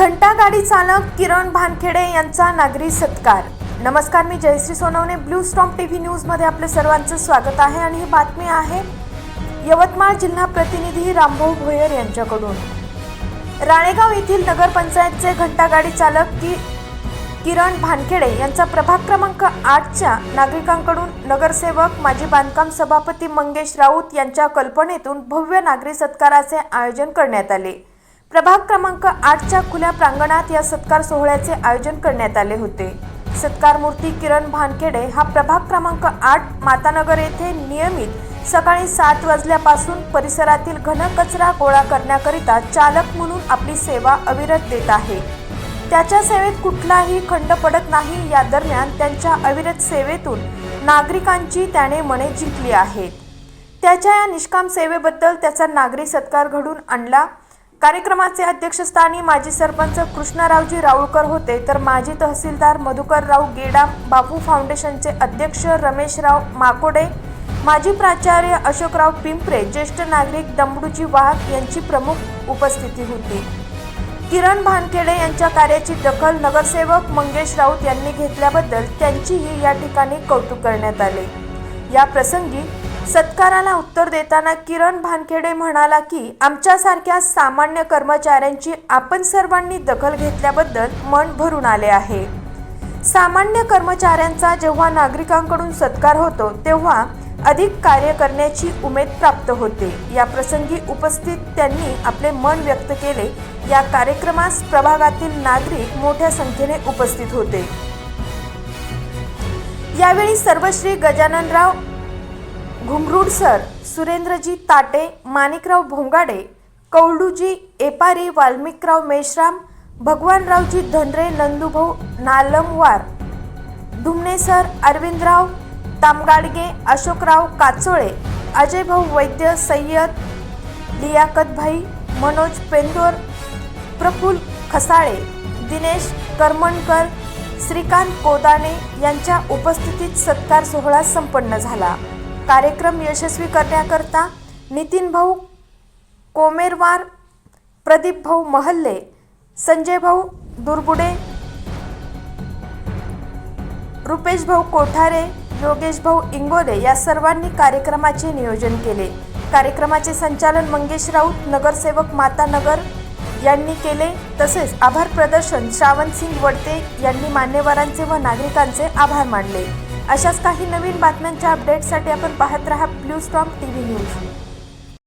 घंटा गाडी चालक किरण भानखेडे यांचा नागरी सत्कार. नमस्कार मी Jayashree Sonawane. Blue Storm T V न्यूजमध्ये आपले सर्वांचं स्वागत आहे आणि ही बातमी आहे यवतमाळ जिल्हा प्रतिनिधी रामभाऊ भोयर यांच्याकडून. राळेगाव येथील नगरपंचायतचे घंटागाडी चालक की किरण भानखेडे यांचा प्रभाग क्रमांक आठच्या नागरिकांकडून नगरसेवक माजी बांधकाम सभापती मंगेश राऊत यांच्या कल्पनेतून भव्य नागरी सत्काराचे आयोजन करण्यात आले. प्रभाग क्रमांक आठच्या खुल्या प्रांगणात या सत्कार सोहळ्याचे आयोजन करण्यात आले होते. सत्कार मूर्ती किरण भानखेडे हा प्रभाग क्रमांक आठ मातानगर येथे नियमित सकाळी सात वाजल्यापासून परिसरातील घनकचरा गोळा करण्याकरिता चालक म्हणून आपली सेवा अविरत देत आहे. त्याच्या सेवेत कुठलाही खंड पडत नाही. या दरम्यान त्यांच्या अविरत सेवेतून नागरिकांची त्याने मने जिंकली आहेत. त्याच्या या निष्काम सेवेबद्दल त्याचा नागरी सत्कार घडून आणला. कार्यक्रमाचे अध्यक्षस्थानी माजी सरपंच कृष्णरावजी राऊळकर होते. तर माजी तहसीलदार मधुकरराव गेडा बापू फाउंडेशनचे अध्यक्ष रमेशराव माकोडे माजी प्राचार्य अशोकराव पिंपरे ज्येष्ठ नागरिक दमडूजी वाहक यांची प्रमुख उपस्थिती होती. किरण भानखेडे यांच्या कार्याची दखल नगरसेवक मंगेश राऊत यांनी घेतल्याबद्दल त्यांचीही या ठिकाणी कौतुक करण्यात आले. या प्रसंगी सत्काराला उत्तर देताना किरण भानखेडे म्हणाला की आमच्यासारख्या सामान्य कर्मचाऱ्यांची आपण सर्वांनी दखल घेतल्याबद्दल मन भरून आले आहे. सामान्य कर्मचाऱ्यांचा जेव्हा नागरिकांकडून सत्कार होतो तेव्हा अधिक कार्य करण्याची उमेद प्राप्त होते. या प्रसंगी उपस्थित त्यांनी आपले मन व्यक्त केले. या कार्यक्रमास प्रभागातील नागरिक मोठ्या संख्येने उपस्थित होते. यावेळी सर्वश्री गजाननराव घुंगरूड सर सुरेंद्रजी ताटे माणिकराव भोंगाडे कौडूजी एपारी वाल्मिकराव मेश्राम भगवानरावजी धनरे नंदुभाऊ नालमवार धुमणे सर अरविंदराव तामगाडगे अशोकराव काचोळे अजयभाऊ वैद्य सय्यद लियाकतभाई मनोज पेंदोर प्रफुल खसाळे दिनेश करमणकर श्रीकांत कोदाणे यांच्या उपस्थितीत सत्कार सोहळा संपन्न झाला. कार्यक्रम यशस्वी करण्याकरता नितीन भाऊ कोमेरवार प्रदीप भाऊ महल्ले संजय भाऊ दुर्बुडे रुपेश भाऊ कोठारे योगेश भाऊ इंगोले या सर्वांनी कार्यक्रमाचे नियोजन केले. कार्यक्रमाचे संचालन मंगेश राऊत नगरसेवक माता नगर यांनी केले. तसेच आभार प्रदर्शन श्रावणसिंग वडते यांनी मान्यवरांचे व नागरिकांचे आभार मानले. अशाच काही नवीन बातम्यांच्या अपडेटसाठी आपण पाहत राहा Blue Storm T V News